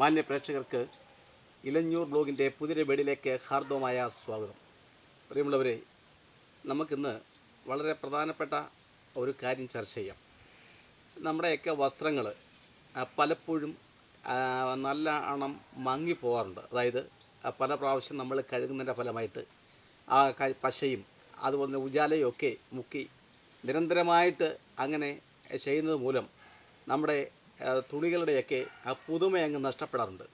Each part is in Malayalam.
മാന്യ പ്രേക്ഷകർക്ക് ഇലഞ്ഞൂർ ബ്ലോഗിന്റെ പുതിയ വീടിലേക്ക് ഹാർദവമായ സ്വാഗതം. പ്രിയമുള്ളവരെ നമുക്കിന്ന് വളരെ പ്രധാനപ്പെട്ട ഒരു കാര്യം ചർച്ച ചെയ്യാം. നമ്മുടെയൊക്കെ വസ്ത്രങ്ങൾ പലപ്പോഴും നല്ല അണം മങ്ങിപ്പോകാറുണ്ട് അതായത് പല പ്രാവശ്യം നമ്മൾ കഴുകുന്നതിന്റെ ഫലമായിട്ട് ആ പശയും അതുപോലെ തന്നെ ഉജാലയും ഒക്കെ മുക്കി നിരന്തരമായിട്ട് അങ്ങനെ ചെയ്യുന്നത് മൂലം നമ്മുടെ തുണികളുടെയൊക്കെ ആ പുതുമ അങ്ങ് നഷ്ടപ്പെടാറുണ്ട്.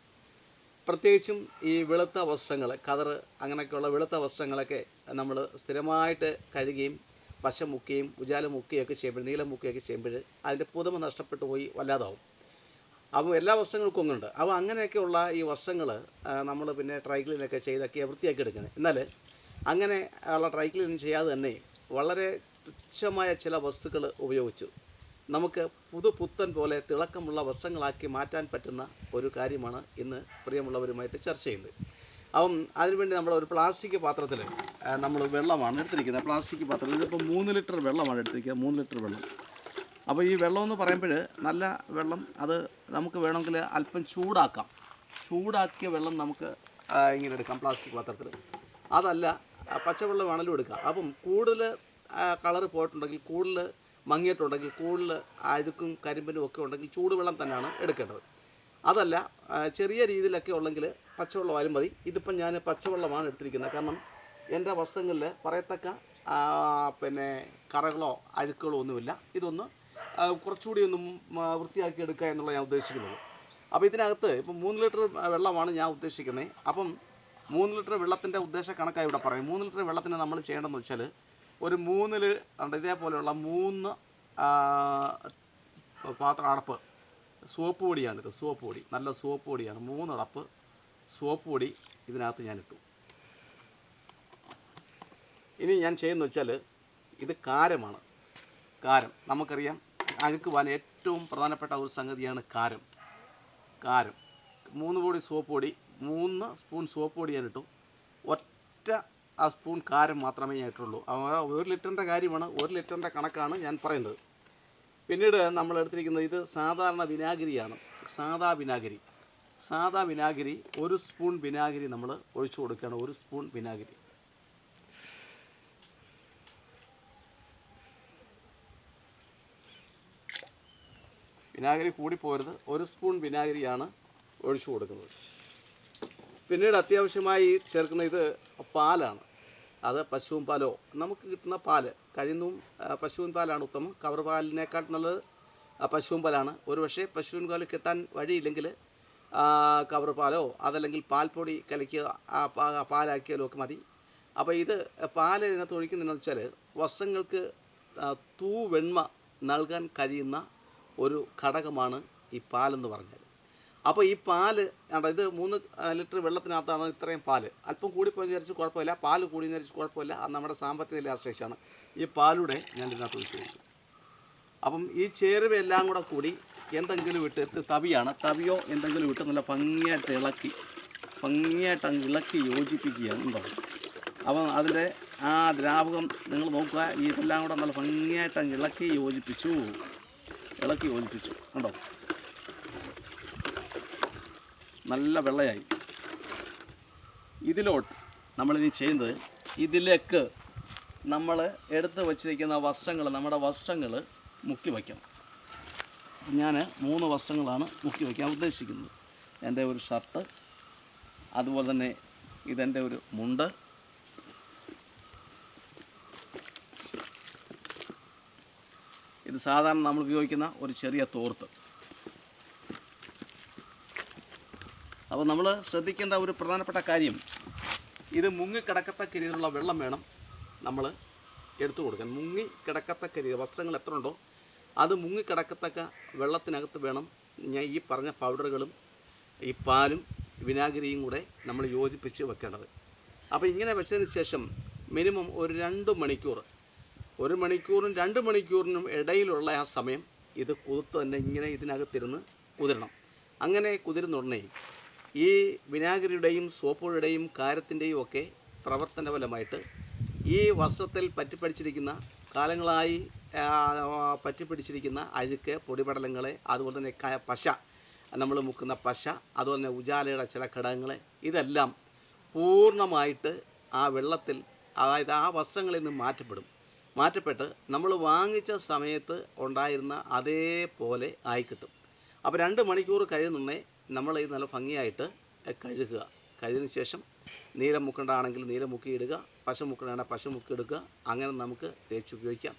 പ്രത്യേകിച്ചും ഈ വെളുത്ത വസ്ത്രങ്ങൾ കതർ അങ്ങനെയൊക്കെയുള്ള വെളുത്ത വസ്ത്രങ്ങളൊക്കെ നമ്മൾ സ്ഥിരമായിട്ട് കഴുകുകയും പശ മുക്കുകയും ഉജാല മുക്കുകയൊക്കെ ചെയ്യുമ്പോൾ നീലം മുക്കുകയൊക്കെ ചെയ്യുമ്പോൾ അതിന്റെ പുതുമ നഷ്ടപ്പെട്ടു പോയി വല്ലാതാവും. അപ്പോൾ എല്ലാ വസ്ത്രങ്ങൾക്കും ഒന്നുണ്ട്. അപ്പോൾ അങ്ങനെയൊക്കെയുള്ള ഈ വസ്ത്രങ്ങൾ നമ്മൾ പിന്നെ ഡ്രൈ ക്ലീനൊക്കെ ചെയ്തൊക്കെ വൃത്തിയാക്കി എടുക്കുന്നത്. എന്നാൽ അങ്ങനെ ഉള്ള ഡ്രൈ ക്ലീൻ ചെയ്യാതെ തന്നെ വളരെ തുച്ഛമായ ചില വസ്തുക്കൾ ഉപയോഗിച്ചു. നമുക്ക് പുതു പുത്തൻ പോലെ തിളക്കമുള്ള വസ്ത്രങ്ങളാക്കി മാറ്റാൻ പറ്റുന്ന ഒരു കാര്യമാണ് ഇന്ന് പ്രിയമുള്ളവരുമായിട്ട് ചർച്ച ചെയ്യുന്നത്. അപ്പം അതിനുവേണ്ടി നമ്മൾ ഒരു പ്ലാസ്റ്റിക് പാത്രത്തിൽ നമ്മൾ വെള്ളമാണ് എടുത്തിരിക്കുന്നത്. പ്ലാസ്റ്റിക് പാത്രത്തിൽ ഇതിപ്പോൾ മൂന്ന് ലിറ്റർ വെള്ളമാണ് എടുത്തിരിക്കുന്നത് മൂന്ന് ലിറ്റർ വെള്ളം. അപ്പോൾ ഈ വെള്ളം എന്ന് പറയുമ്പോൾ നല്ല വെള്ളം അത് നമുക്ക് വേണമെങ്കിൽ അല്പം ചൂടാക്കാം. ചൂടാക്കിയ വെള്ളം നമുക്ക് ഇങ്ങനെ എടുക്കാം പ്ലാസ്റ്റിക് പാത്രത്തിൽ. അതല്ല പച്ചവെള്ളമാണെങ്കിലും എടുക്കാം. അപ്പം കൂടുതൽ കളറ് പോയിട്ടുണ്ടെങ്കിൽ കൂടുതൽ മങ്ങിയിട്ടുണ്ടെങ്കിൽ കൂടുതൽ അഴുക്കും കരിമ്പിനും ഒക്കെ ഉണ്ടെങ്കിൽ ചൂടുവെള്ളം തന്നെയാണ് എടുക്കേണ്ടത്. അതല്ല ചെറിയ രീതിയിലൊക്കെ ഉള്ളെങ്കിൽ പച്ചവെള്ളമായാലും മതി. ഇതിപ്പം ഞാൻ പച്ചവെള്ളമാണ് എടുത്തിരിക്കുന്നത്. കാരണം എന്റെ വസ്ത്രങ്ങളിൽ പറയത്തക്ക പിന്നെ കറകളോ അഴുക്കുകളോ ഒന്നുമില്ല. ഇതൊന്ന് കുറച്ചുകൂടി ഒന്നും വൃത്തിയാക്കി എടുക്കുക എന്നുള്ള ഞാൻ ഉദ്ദേശിക്കുന്നത് അപ്പോൾ ഇതിനകത്ത് ഇപ്പം മൂന്ന് ലിറ്റർ വെള്ളമാണ് ഞാൻ ഉദ്ദേശിക്കുന്നത്. അപ്പം മൂന്ന് ലിറ്റർ വെള്ളത്തിന്റെ ഉദ്ദേശ കണക്കായി ഇവിടെ പറയും. മൂന്ന് ലിറ്റർ വെള്ളത്തിന് നമ്മൾ ചെയ്യേണ്ടതെന്ന് വെച്ചാൽ ഒരു മൂന്നിൽ ഇതേപോലെയുള്ള മൂന്ന് പാത്ര അടപ്പ് സോപ്പ് പൊടിയാണിത് സോപ്പ് പൊടി. നല്ല സോപ്പ് പൊടിയാണ്. മൂന്നടപ്പ് സോപ്പ് പൊടി ഇതിനകത്ത് ഞാൻ ഇട്ടു ഇനി ഞാൻ ചെയ്യുന്ന വെച്ചാൽ ഇത് കാരമാണ്. കാരം. നമുക്കറിയാം അഴുക്ക് പോകാൻ ഏറ്റവും പ്രധാനപ്പെട്ട ഒരു സംഗതിയാണ് കാരം. കാരം. മൂന്ന് പൊടി സോപ്പ് പൊടി മൂന്ന് സ്പൂൺ സോപ്പ് പൊടി ഞാൻ ഇട്ടു ഒറ്റ ആ സ്പൂൺ കാരം മാത്രമേ ഞാൻ ഇട്ടുള്ളൂ. ഒരു ലിറ്ററിന്റെ കാര്യമാണ് ഒരു ലിറ്ററിന്റെ കണക്കാണ് ഞാൻ പറയുന്നത്. പിന്നീട് നമ്മൾ എടുത്തിരിക്കുന്നത് ഇത് സാധാരണ വിനാഗിരിയാണ്. സാധാ വിനാഗിരി. സാധാ വിനാഗിരി ഒരു സ്പൂൺ വിനാഗിരി നമ്മൾ ഒഴിച്ചു കൊടുക്കുകയാണ്. ഒരു സ്പൂൺ വിനാഗിരി. വിനാഗിരി കൂടിപ്പോരുത് ഒരു സ്പൂൺ വിനാഗിരിയാണ് ഒഴിച്ചു കൊടുക്കുന്നത്. പിന്നീട് അത്യാവശ്യമായി ചേർക്കുന്ന ഇത് പാലാണ്. അത് പശുവും പാലോ? നമുക്ക് കിട്ടുന്ന പാൽ. കഴിയുന്നതും പശുവിൻ പാലാണ് ഉത്തമം. കവർ പാലിനേക്കാൾ നല്ലത് പശുവും പാലാണ്. ഒരുപക്ഷെ പശുവിൻ പാൽ കിട്ടാൻ വഴിയില്ലെങ്കിൽ കവർ പാലോ അതല്ലെങ്കിൽ പാൽപ്പൊടി കലക്കിയ പാലാക്കിയാലോ ഒക്കെ മതി. അപ്പോൾ ഇത് പാൽ ഇതിനകത്ത് ഒഴിക്കുന്നതെന്ന് വെച്ചാൽ വസ്ത്രങ്ങൾക്ക് തൂവെണ്മ നൽകാൻ കഴിയുന്ന ഒരു ഘടകമാണ് ഈ പാലെന്ന് പറഞ്ഞാൽ അപ്പോൾ ഈ പാൽ കണ്ടോ ഇത് മൂന്ന് ലിറ്റർ വെള്ളത്തിനകത്താണ് ഇത്രയും പാൽ. അല്പം കൂടിപ്പോയി വിചാരിച്ച് കുഴപ്പമില്ല. പാൽ കൂടി വിചാരിച്ച് കുഴപ്പമില്ല. അത് നമ്മുടെ സാമ്പത്തിക നില ആശ്രയിച്ചാണ് ഈ പാലൂടെ ഞാൻ ഇതിനകത്ത് വിശ്വസിക്കും അപ്പം ഈ ചേരുവയെല്ലാം കൂടെ കൂടി എന്തെങ്കിലും ഇട്ട് തവിയാണ്. തവിയോ എന്തെങ്കിലും ഇട്ട് നല്ല ഭംഗിയായിട്ട് ഇളക്കി ഭംഗിയായിട്ട് അങ്ങ് ഇളക്കി യോജിപ്പിക്കുകയാണ് ഉണ്ടാവും അപ്പം അതിന്റെ ആ ദ്രാവകം നിങ്ങൾ നോക്കുക. ഇതെല്ലാം കൂടെ നല്ല ഭംഗിയായിട്ട് അങ്ങ് ഇളക്കി യോജിപ്പിച്ചു. ഇളക്കി യോജിപ്പിച്ചു. ഉണ്ടോ നല്ല വെള്ളയായി. ഇതിലോട്ട് നമ്മളിനി ചെയ്യുന്നത് ഇതിലേക്ക് നമ്മൾ എടുത്ത് വച്ചിരിക്കുന്ന വസ്ത്രങ്ങൾ നമ്മുടെ വസ്ത്രങ്ങൾ മുക്കി വയ്ക്കണം. ഞാൻ മൂന്ന് വസ്ത്രങ്ങളാണ് മുക്കി വയ്ക്കാൻ ഉദ്ദേശിക്കുന്നത്. എന്റെ ഒരു ഷർട്ട് അതുപോലെ തന്നെ ഇതെന്റെ ഒരു മുണ്ട് ഇത് സാധാരണ നമ്മൾ ഉപയോഗിക്കുന്ന ഒരു ചെറിയ തോർത്ത്. അപ്പോൾ നമ്മൾ ശ്രദ്ധിക്കേണ്ട ഒരു പ്രധാനപ്പെട്ട കാര്യം ഇത് മുങ്ങി കിടക്കത്തക്ക രീതിയിലുള്ള വെള്ളം വേണം നമ്മൾ എടുത്തു കൊടുക്കാൻ. മുങ്ങി കിടക്കത്തക്ക രീതി വസ്ത്രങ്ങൾ എത്ര ഉണ്ടോ അത് മുങ്ങി കിടക്കത്തക്ക വെള്ളത്തിനകത്ത് വേണം. ഞാൻ ഈ പറഞ്ഞ പൗഡറുകളും ഈ പാലും വിനാഗിരിയും കൂടെ നമ്മൾ യോജിപ്പിച്ച് വെക്കേണ്ടത്. അപ്പോൾ ഇങ്ങനെ വെച്ചതിന് ശേഷം മിനിമം ഒരു രണ്ട് മണിക്കൂർ ഒരു മണിക്കൂറിനും രണ്ട് മണിക്കൂറിനും ഇടയിലുള്ള ആ സമയം ഇത് കുതിർത്ത് തന്നെ ഇങ്ങനെ ഇതിനകത്തിരുന്ന് കുതിരണം. അങ്ങനെ കുതിരുന്ന ഉടനെ ഈ വിനാഗിരിയുടെയും സോപ്പുകളുടെയും കാരത്തിന്റെയും ഒക്കെ പ്രവർത്തന ഫലമായിട്ട് ഈ വസ്ത്രത്തിൽ പറ്റിപ്പിടിച്ചിരിക്കുന്ന കാലങ്ങളായി പറ്റിപ്പിടിച്ചിരിക്കുന്ന അഴുക്ക് പൊടിപടലങ്ങളെ അതുപോലെ തന്നെ പശ നമ്മൾ മുക്കുന്ന പശ അതുപോലെ തന്നെ ഉജാലയുടെ ചില ഘടകങ്ങൾ ഇതെല്ലാം പൂർണമായിട്ട് ആ വെള്ളത്തിൽ അതായത് ആ വസ്ത്രങ്ങളിൽ നിന്ന് മാറ്റപ്പെടും. മാറ്റപ്പെട്ട് നമ്മൾ വാങ്ങിച്ച സമയത്ത് ഉണ്ടായിരുന്ന അതേപോലെ ആയിക്കിട്ടും. അപ്പോൾ രണ്ട് മണിക്കൂർ കഴിയുന്നുണ്ടേ നമ്മൾ ഇത് നല്ല ഭംഗിയായിട്ട് കഴുകുക. കഴുകിയതിന് ശേഷം നീലം മുക്കണ്ടാണെങ്കിൽ നീലം മുക്കിയിടുക പശ മുക്കണ്ടാണെങ്കിൽ പശ മുക്കിയെടുക്കുക. അങ്ങനെ നമുക്ക് തേച്ച് ഉപയോഗിക്കാം.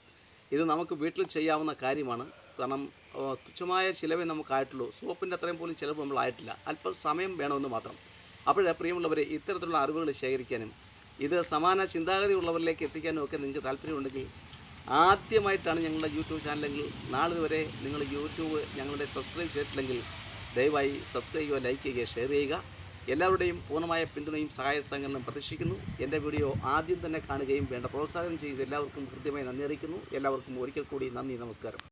ഇത് നമുക്ക് വീട്ടിൽ ചെയ്യാവുന്ന കാര്യമാണ്. കാരണം തുച്ഛമായ ചിലവേ നമുക്കായിട്ടുള്ളൂ. സോപ്പിന്റെ അത്രയും പോലും ചിലവ് നമ്മളായിട്ടില്ല അല്പം സമയം വേണമെന്ന് മാത്രം. അപ്പോഴേ പ്രിയമുള്ളവരെ ഇത്തരത്തിലുള്ള അറിവുകൾ ശേഖരിക്കാനും ഇത് സമാന ചിന്താഗതി ഉള്ളവരിലേക്ക് എത്തിക്കാനും ഒക്കെ നിങ്ങൾക്ക് താല്പര്യമുണ്ടെങ്കിൽ ആദ്യമായിട്ടാണ് ഞങ്ങളുടെ യൂട്യൂബ് ചാനലെങ്കിൽ നാളെ വരെ നിങ്ങൾ യൂട്യൂബ് ഞങ്ങളുടെ സബ്സ്ക്രൈബ് ചെയ്തിട്ടില്ലെങ്കിൽ ദയവായി സബ്സ്ക്രൈബ് ചെയ്യുക ലൈക്ക് ചെയ്യുക ഷെയർ ചെയ്യുക. എല്ലാവരുടെയും പൂർണമായ പിന്തുണയും സഹായ സഹകരണം പ്രതീക്ഷിക്കുന്നു. എന്റെ വീഡിയോ ആദ്യം തന്നെ കാണുകയും വേണ്ട പ്രോത്സാഹനം ചെയ്ത് എല്ലാവർക്കും കൃത്യമായി നന്ദി അറിയിക്കുന്നു. എല്ലാവർക്കും ഒരിക്കൽ കൂടി നന്ദി നമസ്കാരം.